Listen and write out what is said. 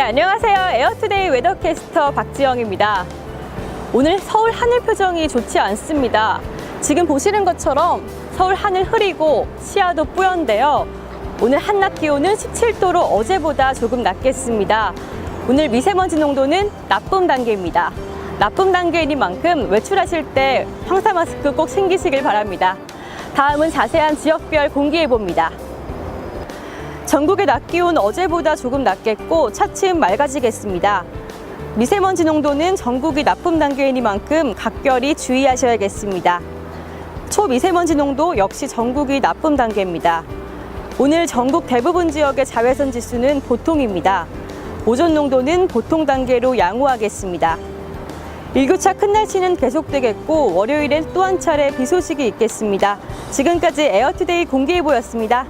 안녕하세요. 에어투데이 웨더캐스터 박지영입니다. 오늘 서울 하늘 표정이 좋지 않습니다. 지금 보시는 것처럼 서울 하늘 흐리고 시야도 뿌연데요. 오늘 한낮 기온은 17도로 어제보다 조금 낮겠습니다. 오늘 미세먼지 농도는 나쁨 단계입니다. 나쁨 단계인 만큼 외출하실 때 황사 마스크 꼭 챙기시길 바랍니다. 다음은 자세한 지역별 공기예보입니다. 전국의 낮 기온 어제보다 조금 낮겠고 차츰 맑아지겠습니다. 미세먼지 농도는 전국이 나쁨 단계이니만큼 각별히 주의하셔야겠습니다. 초미세먼지 농도 역시 전국이 나쁨 단계입니다. 오늘 전국 대부분 지역의 자외선 지수는 보통입니다. 오존 농도는 보통 단계로 양호하겠습니다. 일교차 큰 날씨는 계속되겠고 월요일엔 또 한 차례 비 소식이 있겠습니다. 지금까지 에어투데이 공기예보였습니다.